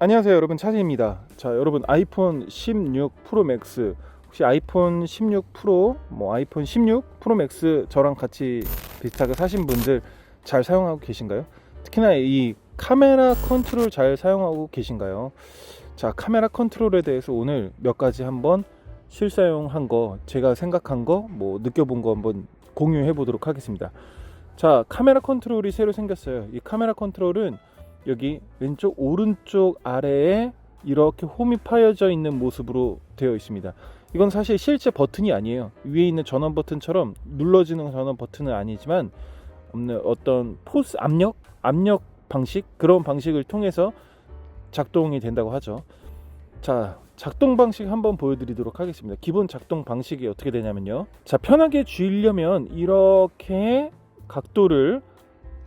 안녕하세요 여러분. 차진입니다. 자 여러분 아이폰 16 프로 맥스. 혹시 아이폰 16 프로 뭐 아이폰 16 프로 맥스 저랑 같이 비슷하게 사신 분들 잘 사용하고 계신가요? 특히나 이 카메라 컨트롤 잘 사용하고 계신가요? 자 카메라 컨트롤에 대해서 오늘 몇 가지 한번 실사용한 거 제가 생각한 거 뭐 느껴본 거 한번 공유해 보도록 하겠습니다. 자 카메라 컨트롤이 새로 생겼어요. 이 카메라 컨트롤은 여기 왼쪽 오른쪽 아래에 이렇게 홈이 파여져 있는 모습으로 되어 있습니다. 이건 사실 실제 버튼이 아니에요. 위에 있는 전원 버튼처럼 눌러지는 전원 버튼은 아니지만 어떤 포스 압력 압력 방식 그런 방식을 통해서 작동이 된다고 하죠. 자, 작동 방식 한번 보여드리도록 하겠습니다. 기본 작동 방식이 어떻게 되냐면요. 자, 편하게 쥐려면 이렇게 각도를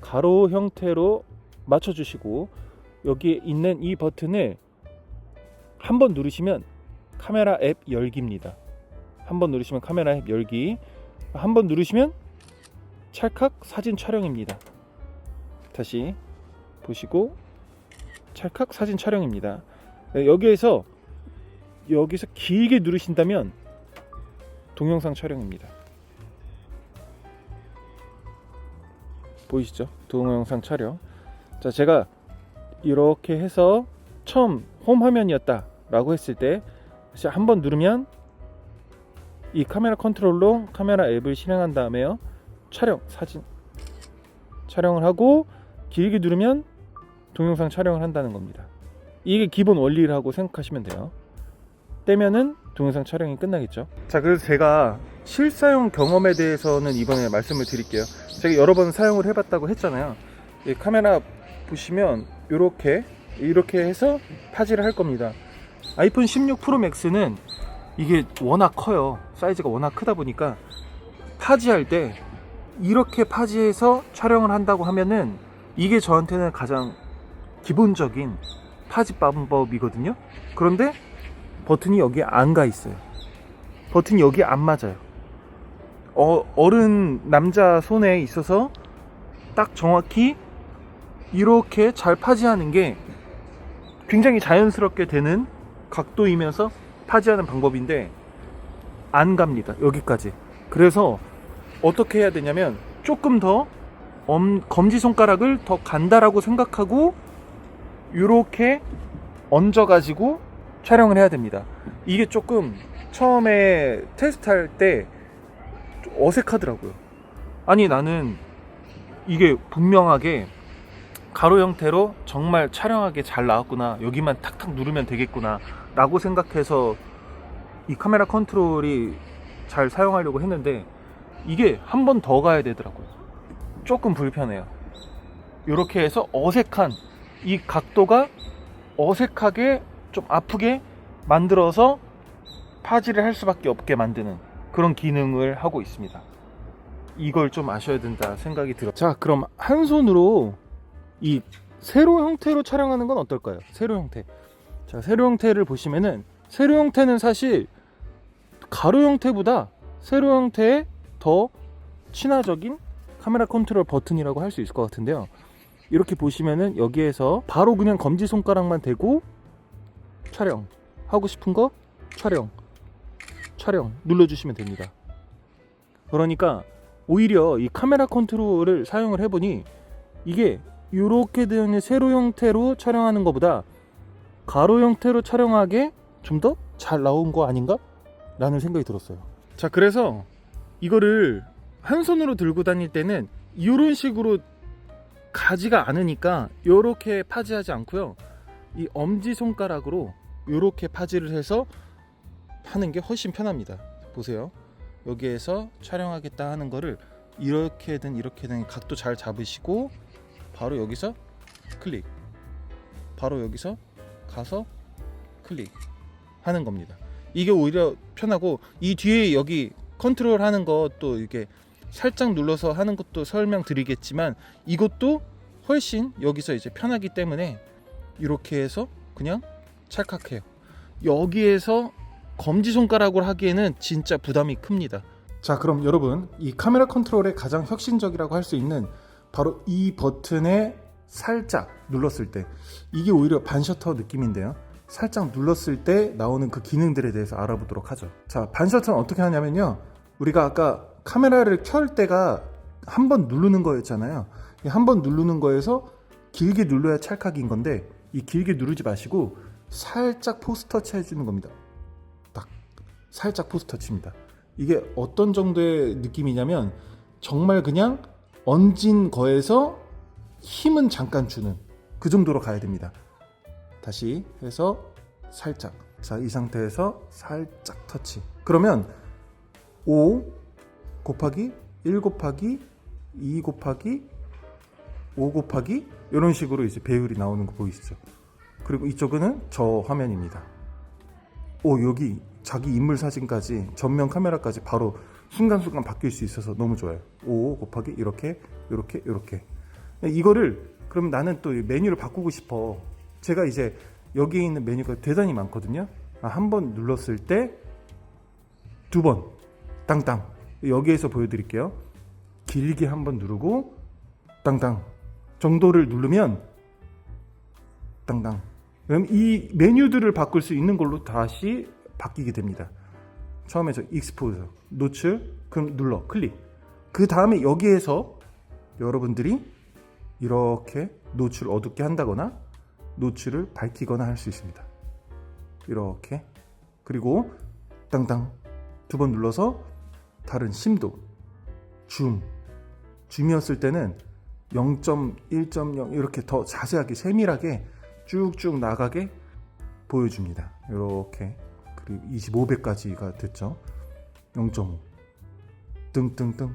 가로 형태로 맞춰주시고 여기에 있는 이 버튼을 한 번 누르시면 카메라 앱 열기입니다. 한 번 누르시면 카메라 앱 열기, 한 번 누르시면 찰칵 사진 촬영입니다. 다시 보시고 찰칵 사진 촬영입니다. 네, 여기에서 여기서 길게 누르신다면 동영상 촬영입니다. 보이시죠? 동영상 촬영. 자, 제가 이렇게 해서 처음 홈 화면이었다 라고 했을 때 한번 누르면 이 카메라 컨트롤로 카메라 앱을 실행한 다음에요. 촬영, 사진 촬영을 하고 길게 누르면 동영상 촬영을 한다는 겁니다. 이게 기본 원리라고 생각하시면 돼요. 떼면은 동영상 촬영이 끝나겠죠. 자, 그래서 제가 실사용 경험에 대해서는 이번에 말씀을 드릴게요. 제가 여러 번 사용을 해봤다고 했잖아요. 이 카메라 보시면 이렇게 이렇게 해서 파지를 할 겁니다. 아이폰 16 프로 맥스는 이게 워낙 커요. 사이즈가 워낙 크다 보니까 파지할 때 이렇게 파지해서 촬영을 한다고 하면은 이게 저한테는 가장 기본적인 파지 방법이거든요. 그런데 버튼이 여기에 안가 있어요. 버튼이 여기에 안 맞아요. 어, 어른 남자 손에 있어서 딱 정확히 이렇게 잘 파지하는 게 굉장히 자연스럽게 되는 각도이면서 파지하는 방법인데 안 갑니다. 여기까지. 그래서 어떻게 해야 되냐면 조금 더 엄, 검지 손가락을 더 간다라고 생각하고 이렇게 얹어 가지고 촬영을 해야 됩니다. 이게 조금 처음에 테스트 할 때 어색하더라고요. 아니 나는 이게 분명하게 가로 형태로 정말 촬영하게 잘 나왔구나. 여기만 탁탁 누르면 되겠구나. 라고 생각해서 이 카메라 컨트롤이 잘 사용하려고 했는데 이게 한 번 더 가야 되더라고요. 조금 불편해요. 이렇게 해서 어색한 이 각도가 어색하게 좀 아프게 만들어서 파지를 할 수밖에 없게 만드는 그런 기능을 하고 있습니다. 이걸 좀 아셔야 된다 생각이 들어 자 그럼 한 손으로 이 세로 형태로 촬영하는 건 어떨까요? 세로 형태. 자, 세로 형태를 보시면은 세로 형태는 사실 가로 형태보다 세로 형태에 더 친화적인 카메라 컨트롤 버튼이라고 할 수 있을 것 같은데요. 이렇게 보시면은 여기에서 바로 그냥 검지 손가락만 대고 촬영 하고 싶은 거 촬영 촬영 눌러주시면 됩니다. 그러니까 오히려 이 카메라 컨트롤을 사용을 해보니 이게 이렇게 되어 있는 세로 형태로 촬영하는 것보다 가로 형태로 촬영하게 좀 더 잘 나온 거 아닌가? 라는 생각이 들었어요. 자, 그래서 이거를 한 손으로 들고 다닐 때는 이런 식으로 가지가 않으니까 이렇게 파지하지 않고요. 이 엄지 손가락으로 이렇게 파지를 해서 하는 게 훨씬 편합니다. 보세요. 여기에서 촬영하겠다 하는 거를 이렇게든 이렇게든 각도 잘 잡으시고 바로 여기서 클릭. 바로 여기서 가서 클릭 하는 겁니다. 이게 오히려 편하고 이 뒤에 여기 컨트롤 하는 것도 이게 살짝 눌러서 하는 것도 설명드리겠지만 이것도 훨씬 여기서 이제 편하기 때문에 이렇게 해서 그냥 찰칵해요. 여기에서 검지 손가락으로 하기에는 진짜 부담이 큽니다. 자 그럼 여러분 이 카메라 컨트롤의 가장 혁신적이라고 할 수 있는 바로 이 버튼의 살짝 눌렀을 때 이게 오히려 반셔터 느낌인데요. 살짝 눌렀을 때 나오는 그 기능들에 대해서 알아보도록 하죠. 자, 반셔터는 어떻게 하냐면요. 우리가 아까 카메라를 켤 때가 한 번 누르는 거였잖아요. 한 번 누르는 거에서 길게 눌러야 찰칵인 건데 이 길게 누르지 마시고 살짝 포스터치 해주는 겁니다. 딱 살짝 포스터치입니다. 이게 어떤 정도의 느낌이냐면 정말 그냥 얹은 거에서 힘은 잠깐 주는 그 정도로 가야 됩니다. 다시 해서 살짝 자 이 상태에서 살짝 터치 그러면 5 곱하기 1 곱하기 2 곱하기 5 곱하기 이런 식으로 이제 배율이 나오는 거 보이시죠? 그리고 이쪽은 저 화면입니다. 오 여기 자기 인물 사진까지 전면 카메라까지 바로 순간순간 바뀔 수 있어서 너무 좋아요. 5 곱하기 이렇게 이렇게 이렇게 이거를 그럼 나는 또이 메뉴를 바꾸고 싶어. 제가 이제 여기에 있는 메뉴가 대단히 많거든요. 아, 한 번 눌렀을 때 두 번 땅땅 여기에서 보여드릴게요. 길게 한 번 누르고 땅땅 정도를 누르면 땅땅. 그럼 이 메뉴들을 바꿀 수 있는 걸로 다시 바뀌게 됩니다. 처음에 저 익스포즈 노출 그럼 눌러 클릭. 그 다음에 여기에서 여러분들이 이렇게 노출을 어둡게 한다거나 노출을 밝히거나 할 수 있습니다. 이렇게 그리고 땅땅 두 번 눌러서 다른 심도 줌 줌이었을 때는 0.1.0 이렇게 더 자세하게 세밀하게 쭉쭉 나가게 보여줍니다. 이렇게 그리고 25배까지가 됐죠. 0.5 등등등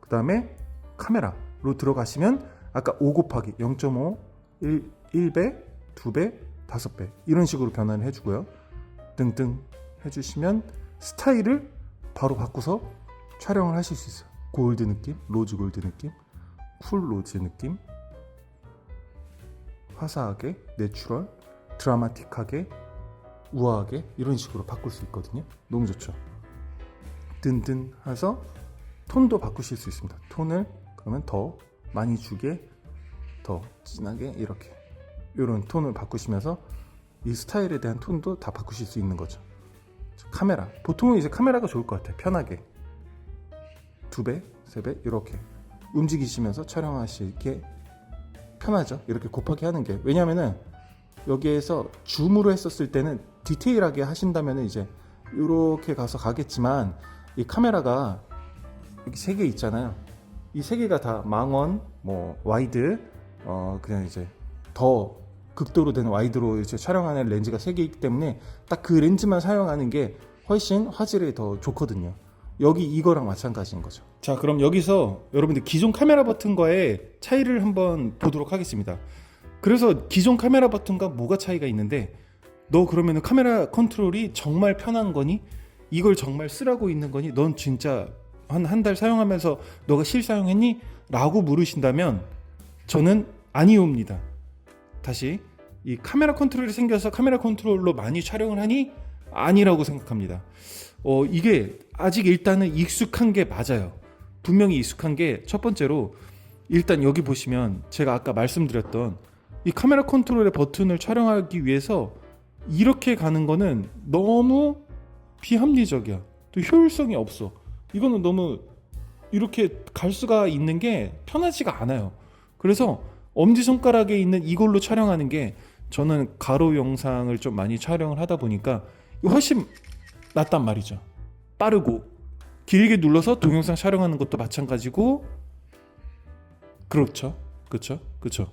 그 다음에 카메라로 들어가시면 아까 5 곱하기 0.5 1, 1배 2배 5배 이런 식으로 변환을 해주고요. 등등 해주시면 스타일을 바로 바꾸서 촬영을 하실 수 있어요. 골드 느낌, 로즈 골드 느낌, 쿨 로즈 느낌, 화사하게, 내추럴, 드라마틱하게, 우아하게 이런 식으로 바꿀 수 있거든요. 너무 좋죠. 든든 해서 톤도 바꾸실 수 있습니다. 톤을 그러면 더 많이 주게, 더 진하게 이렇게 이런 톤을 바꾸시면서 이 스타일에 대한 톤도 다 바꾸실 수 있는 거죠. 카메라 보통은 이제 카메라가 좋을 것 같아요. 편하게 두 배, 세 배 이렇게 움직이시면서 촬영하시기에 편하죠. 이렇게 곱하기 하는 게 왜냐하면은 여기에서 줌으로 했었을 때는 디테일하게 하신다면은 이제 이렇게 가서 가겠지만 이 카메라가 여기 세개 있잖아요. 이 세 개가 다 망원, 뭐 와이드, 어 그냥 이제 더 극도로 되는 와이드로 이제 촬영하는 렌즈가 세 개이기 때문에 딱 그 렌즈만 사용하는 게 훨씬 화질이 더 좋거든요. 여기 이거랑 마찬가지인 거죠. 자, 그럼 여기서 여러분들 기존 카메라 버튼과의 차이를 한번 보도록 하겠습니다. 그래서 기존 카메라 버튼과 뭐가 차이가 있는데 너 그러면은 카메라 컨트롤이 정말 편한 거니? 이걸 정말 쓰라고 있는 거니? 넌 진짜 한 한 달 사용하면서 너가 실사용했니? 라고 물으신다면 저는 아니옵니다. 다시 이 카메라 컨트롤이 생겨서 카메라 컨트롤로 많이 촬영을 하니 아니라고 생각합니다. 어 이게 아직 일단은 익숙한 게 맞아요. 분명히 익숙한 게 첫 번째로 일단 여기 보시면 제가 아까 말씀드렸던 이 카메라 컨트롤의 버튼을 촬영하기 위해서 이렇게 가는 거는 너무 비합리적이야. 또 효율성이 없어. 이거는 너무 이렇게 갈 수가 있는 게 편하지가 않아요. 그래서 엄지손가락에 있는 이걸로 촬영하는 게 저는 가로 영상을 좀 많이 촬영을 하다 보니까 훨씬 낫단 말이죠. 빠르고 길게 눌러서 동영상 촬영하는 것도 마찬가지고 그렇죠. 그렇죠. 그렇죠.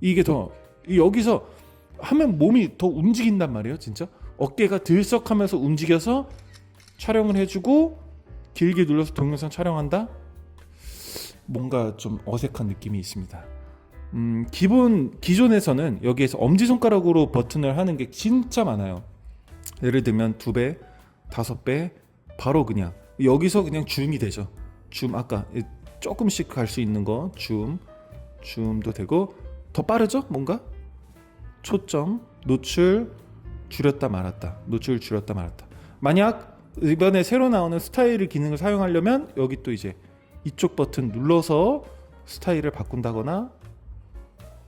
이게 더 이- 여기서 하면 몸이 더 움직인단 말이에요, 진짜. 어깨가 들썩하면서 움직여서 촬영을 해주고 길게 눌러서 동영상 촬영한다. 뭔가 좀 어색한 느낌이 있습니다. 음, 기본 기존에서는 여기에서 엄지 손가락으로 버튼을 하는 게 진짜 많아요. 예를 들면 두 배, 다섯 배, 바로 그냥 여기서 그냥 줌이 되죠. 줌 아까 조금씩 갈 수 있는 거 줌, 줌도 되고 더 빠르죠? 뭔가 초점, 노출 줄였다 말았다, 노출 줄였다 말았다. 만약 이번에 새로 나오는 스타일 기능을 사용하려면 여기 또 이제 이쪽 버튼 눌러서 스타일을 바꾼다거나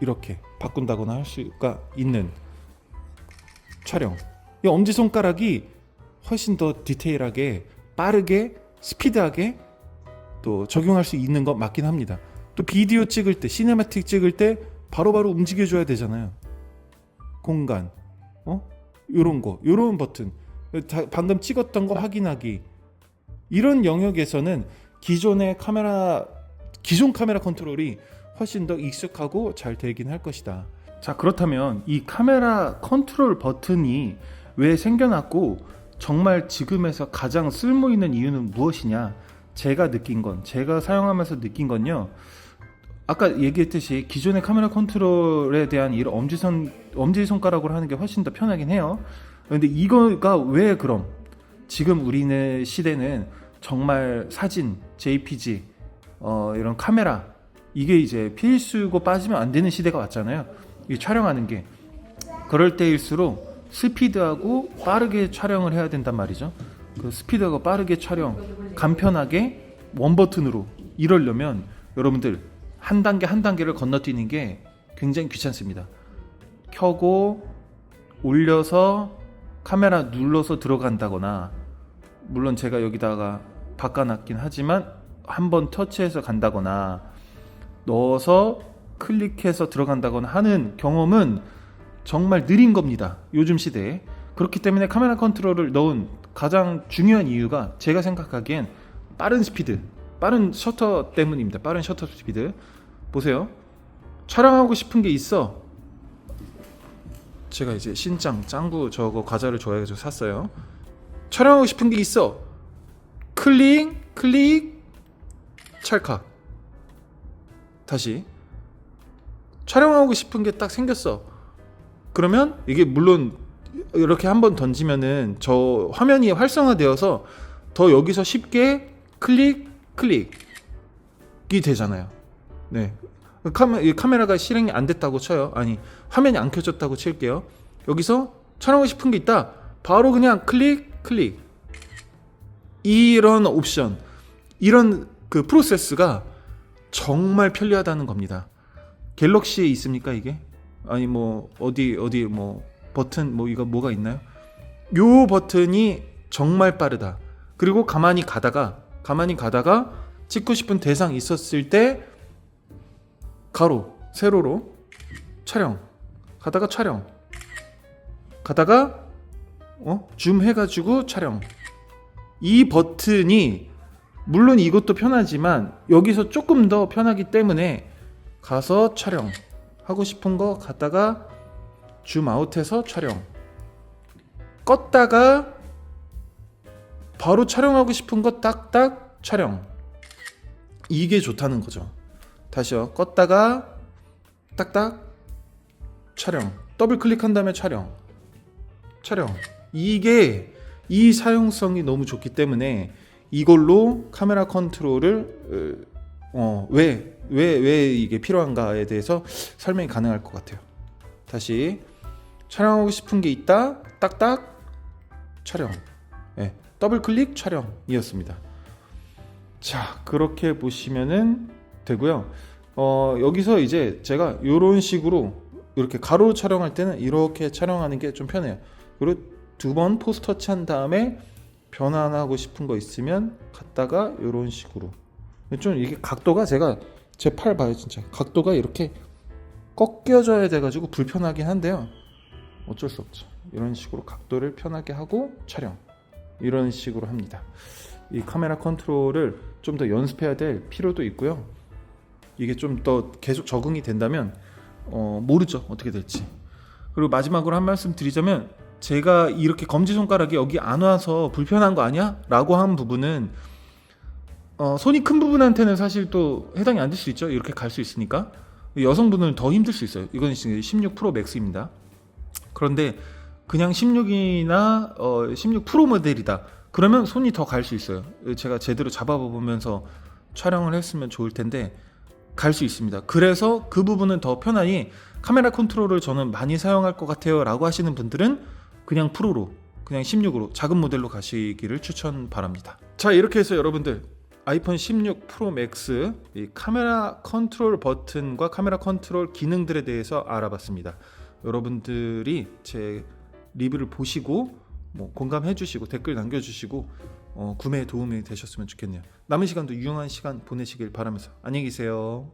이렇게 바꾼다거나 할 수가 있는 촬영. 이 엄지 손가락이 훨씬 더 디테일하게 빠르게 스피드하게 또 적용할 수 있는 것 맞긴 합니다. 또 비디오 찍을 때 시네마틱 찍을 때 바로바로 움직여줘야 되잖아요. 공간, 어? 요런 거, 요런 버튼, 다- 방금 찍었던 거 확인하기 이런 영역에서는 기존의 카메라 기존 카메라 컨트롤이 훨씬 더 익숙하고 잘 되긴 할 것이다. 자 그렇다면 이 카메라 컨트롤 버튼이 왜 생겨났고 정말 지금에서 가장 쓸모 있는 이유는 무엇이냐? 제가 느낀 건 제가 사용하면서 느낀 건요. 아까 얘기했듯이 기존의 카메라 컨트롤에 대한 이런 엄지손 엄지 손가락으로 하는 게 훨씬 더 편하긴 해요. 근데 이거가 왜 그럼 지금 우리는 시대는 정말 사진, JPG, 어, 이런 카메라 이게 이제 필수고 빠지면 안 되는 시대가 왔잖아요. 이 촬영하는 게 그럴 때일수록 스피드하고 빠르게 촬영을 해야 된단 말이죠. 그 스피드하고 빠르게 촬영, 간편하게 원 버튼으로 이러려면 여러분들 한 단계 한 단계를 건너뛰는 게 굉장히 귀찮습니다. 켜고 올려서 카메라 눌러서 들어간다거나 물론 제가 여기다가 바꿔놨긴 하지만 한번 터치해서 간다거나 넣어서 클릭해서 들어간다거나 하는 경험은 정말 느린 겁니다. 요즘 시대에. 그렇기 때문에 카메라 컨트롤을 넣은 가장 중요한 이유가 제가 생각하기엔 빠른 스피드, 빠른 셔터 때문입니다. 빠른 셔터 스피드. 보세요. 촬영하고 싶은 게 있어. 제가 이제 신짱 짱구 저거 과자를 좋아해가지고 샀어요. 촬영하고 싶은 게 있어. 클릭, 클릭, 찰칵. 다시. 촬영하고 싶은 게 딱 생겼어. 그러면 이게 물론 이렇게 한번 던지면은 저 화면이 활성화되어서 더 여기서 쉽게 클릭, 클릭이 되잖아요. 네. 카메라가 실행이 안 됐다고 쳐요. 아니, 화면이 안 켜졌다고 칠게요. 여기서 촬영하고 싶은 게 있다. 바로 그냥 클릭, 클릭. 이런 옵션, 이런 그 프로세스가 정말 편리하다는 겁니다. 갤럭시에 있습니까 이게? 아니 뭐 어디 어디 뭐 버튼 뭐 이거 뭐가 있나요? 요 버튼이 정말 빠르다. 그리고 가만히 가다가 가만히 가다가 찍고 싶은 대상 있었을 때 가로 세로로 촬영 가다가 촬영 가다가 어? 줌 해가지고 촬영 이 버튼이 물론 이것도 편하지만 여기서 조금 더 편하기 때문에 가서 촬영 하고 싶은 거 갔다가 줌 아웃해서 촬영 껐다가 바로 촬영하고 싶은 거 딱딱 촬영. 이게 좋다는 거죠. 다시요. 껐다가 딱딱 촬영. 더블 클릭한 다음에 촬영. 촬영. 이게 이 사용성이 너무 좋기 때문에 이걸로 카메라 컨트롤을 어, 왜, 왜, 왜 이게 필요한가에 대해서 설명이 가능할 것 같아요. 다시. 촬영하고 싶은 게 있다. 딱딱 촬영. 예, 더블 클릭 촬영이었습니다. 자, 그렇게 보시면은 되고요. 어, 여기서 이제 제가 이런 식으로 이렇게 가로 촬영할 때는 이렇게 촬영하는 게 좀 편해요. 그리고 두 번 포스 터치한 다음에 변환하고 싶은 거 있으면 갔다가 이런 식으로 좀 이게 각도가 제가 제 팔 봐요 진짜 각도가 이렇게 꺾여져야 돼가지고 불편하긴 한데요 어쩔 수 없죠 이런 식으로 각도를 편하게 하고 촬영 이런 식으로 합니다 이 카메라 컨트롤을 좀 더 연습해야 될 필요도 있고요 이게 좀 더 계속 적응이 된다면 어, 모르죠 어떻게 될지 그리고 마지막으로 한 말씀 드리자면 제가 이렇게 검지 손가락이 여기 안 와서 불편한 거 아니야? 라고 한 부분은 어, 손이 큰 부분한테는 사실 또 해당이 안 될 수 있죠. 이렇게 갈 수 있으니까. 여성분은 더 힘들 수 있어요. 이건 지금 16 프로 맥스입니다. 그런데 그냥 16이나 어, 16 프로 모델이다. 그러면 손이 더 갈 수 있어요. 제가 제대로 잡아보면서 촬영을 했으면 좋을 텐데 갈 수 있습니다. 그래서 그 부분은 더 편하니 카메라 컨트롤을 저는 많이 사용할 것 같아요 라고 하시는 분들은 그냥 프로로 그냥 16으로 작은 모델로 가시기를 추천 바랍니다. 자 이렇게 해서 여러분들 아이폰 16 프로 맥스 이 카메라 컨트롤 버튼과 카메라 컨트롤 기능들에 대해서 알아봤습니다. 여러분들이 제 리뷰를 보시고 뭐 공감해 주시고 댓글 남겨 주시고 어, 구매에 도움이 되셨으면 좋겠네요. 남은 시간도 유용한 시간 보내시길 바라면서 안녕히 계세요.